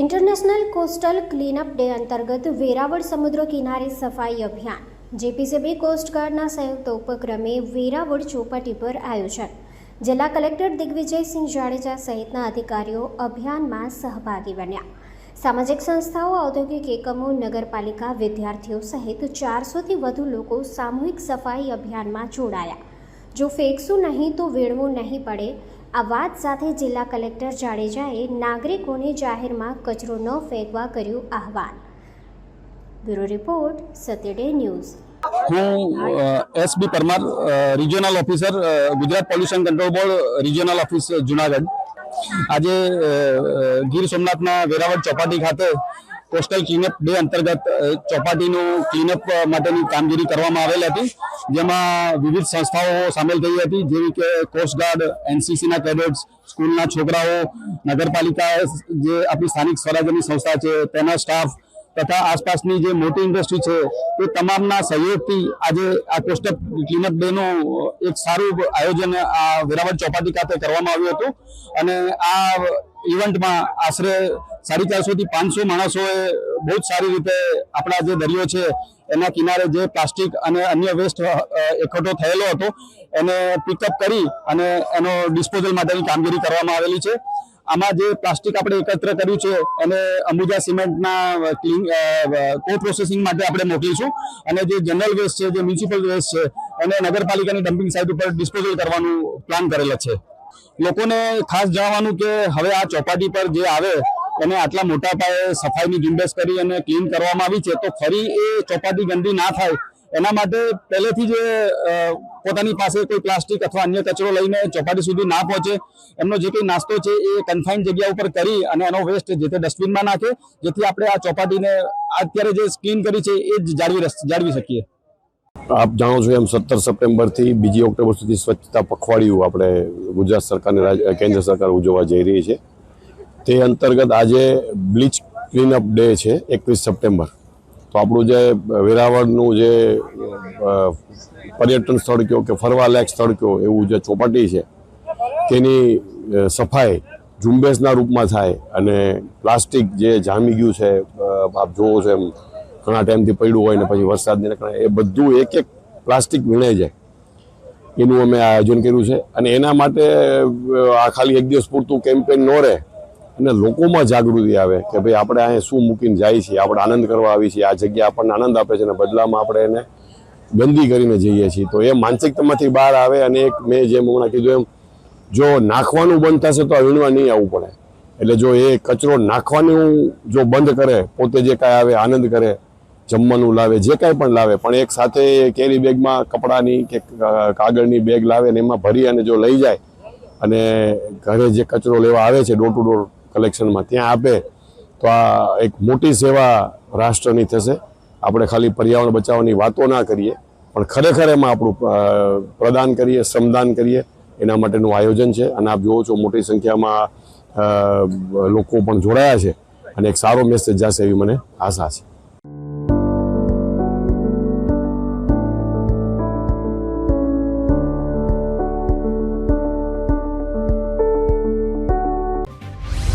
International coastal clean-up day અંતર્ગત વેરાવળ સમુદ્ર કિનારે સફાઈ અભિયાન. જેપીસીબી કોસ્ટગાર્ડના સંયુક્ત ઉપક્રમે વેરાવળ ચોપાટી પર આયોજન. જિલ્લા કલેક્ટર દિગ્વિજયસિંહ જાડેજા સહિતના અધિકારીઓ અભિયાનમાં સહભાગી બન્યા. સામાજિક સંસ્થાઓ, ઔદ્યોગિક એકમો, નગરપાલિકા, વિદ્યાર્થીઓ સહિત ચારસોથી વધુ લોકો સામૂહિક સફાઈ અભિયાનમાં જોડાયા. જો ફેંકશું નહીં તો વેણવું નહીં પડે આ વાત સાથે જિલ્લા કલેક્ટર જાડેજાએ નાગરિકોને જાહેરમાં કચરો ન ફેંકવા કર્યું આહવાન. Bureau report Saturday news. હું S B Parmar regional officer Gujarat pollution control board regional office Junagadh. આજે ગીર સોમનાથના વેરાવળ ચોપાટી ખાતે કોસ્ટલ ક્લીનઅપ ડે અંતર્ગત ચોપાટીનું ક્લીનઅપ માટેની કામગીરી કરવામાં આવેલ હતી, જેમાં વિવિધ સંસ્થાઓ સામેલ થઈ હતી, જેવી કે કોસ્ટગાર્ડ એનસીસીના કેડેટ્સ સ્કૂલના છોકરાઓ, નગરપાલિકા જે આપણી સ્થાનિક સ્વરાજ્યની સંસ્થા છે, તેના સ્ટાફ તથા આસપાસની જે મોટી ઇન્ડસ્ટ્રી છે, એ તમામના સહયોગથી આજે આ કોસ્ટઅપ ક્લીનઅપ ડેનું એક સારું આયોજન આ વેરાવળ ચોપાટી ખાતે કરવામાં આવ્યું હતું. અને આ ઇવેન્ટમાં આશરે સાડી ચારસોથી પાંચસો માણસોએ બહુ જ સારી રીતે આપણા જે દરિયો છે, એના કિનારે જે પ્લાસ્ટિક અને અન્ય વેસ્ટ એકઠો થયેલો હતો, એને પિકઅપ કરી અને એનો ડિસ્પોઝલ માટેની કામગીરી કરવામાં આવેલી છે. આમાં જે પ્લાસ્ટિક આપણે એકત્ર કર્યું છે એને અંબુજા સિમેન્ટના ક્લીન કો પ્રોસેસિંગ માટે આપણે મોકલીશું. અને જે જનરલ વેસ્ટ છે, જે મ્યુનિસિપલ વેસ્ટ છે, એને નગરપાલિકાની ડમ્પિંગ સાઇટ ઉપર ડિસ્પોઝલ કરવાનું પ્લાન કરેલા છે. લોકોને ખાસ જણાવવાનું કે હવે આ ચોપાટી પર જે આવે, એને આટલા મોટા પાયે સફાઈની ઝુંબેશ કરી અને ક્લીન કરવામાં આવી છે, તો ફરી એ ચોપાટી ગંદી ના થાય એના માટે પહેલેથી જ પોતાની પાસે કોઈ પ્લાસ્ટિક અથવા અન્ય કચરો લઈને ચોપાટી સુધી ના પહોંચે. એમનો જે કંઈ નાસ્તો છે એ કન્ફાઈન જગ્યા ઉપર કરી અને એનો વેસ્ટ જે તે ડસ્ટબિનમાં નાખે, જેથી આપણે આ ચોપાટીને અત્યારે જે ક્લીન કરી છે એ જ જાળવી જાળવી શકીએ. આપ જાણો છો એમ સત્તર સપ્ટેમ્બરથી બીજી ઓક્ટોબર સુધી સ્વચ્છતા પખવાડિયું આપણે ગુજરાત સરકારને કેન્દ્ર સરકાર ઉજવવા જઈ રહી છે. તે અંતર્ગત આજે બ્લીચ ક્લીનઅપ ડે છે એકવીસ સપ્ટેમ્બર. તો આપણું જે વેરાવળનું જે પર્યટન સ્થળ કયો કે ફરવાલાયક સ્થળ કયો એવું જે ચોપાટી છે, તેની સફાઈ ઝુંબેશના રૂપમાં થાય અને પ્લાસ્ટિક જે જામી ગયું છે આપ જોવો છો એમ, ઘણા ટાઈમથી પડ્યું હોય ને પછી વરસાદને કારણે, એ બધું એક એક પ્લાસ્ટિક વીણાઈ જાય. એનું અમે આયોજન કર્યું છે અને એના માટે આ ખાલી એક દિવસ પૂરતું કેમ્પેન ન રહે. અને લોકોમાં જાગૃતિ આવે કે ભાઈ આપણે અહીંયા શું મૂકીને જાય છીએ, આપણે આનંદ કરવા આવી છીએ, આ જગ્યા આપણને આનંદ આપે છે અને બદલામાં આપણે એને ગંદી કરીને જઈએ છીએ. તો એ માનસિકતામાંથી બહાર આવે અને એક મેં જેમ હમણાં કીધું એમ, જો નાખવાનું બંધ થશે તો વીણવા નહીં આવવું પડે. એટલે જો એ કચરો નાખવાનું જો બંધ કરે, પોતે જે કાંઈ આવે આનંદ કરે, જમવાનું લાવે, જે કાંઈ પણ લાવે, પણ એક સાથે કેરી બેગમાં કપડાની કે કાગળની બેગ લાવે ને એમાં ભરી અને જો લઈ જાય અને ઘરે જે કચરો લેવા આવે છે ડોર ટુ ડોર કલેક્શનમાં ત્યાં આપે, તો આ એક મોટી સેવા રાષ્ટ્રની થશે. આપણે ખાલી પર્યાવરણ બચાવવાની વાતો ના કરીએ, પણ ખરેખર એમાં આપણું પ્રદાન કરીએ, શ્રમદાન કરીએ, એના માટેનું આયોજન છે. અને આપ જુઓ છો મોટી સંખ્યામાં લોકો પણ જોડાયા છે. અને એક સારો મેસેજ જશે એવી મને આશા છે.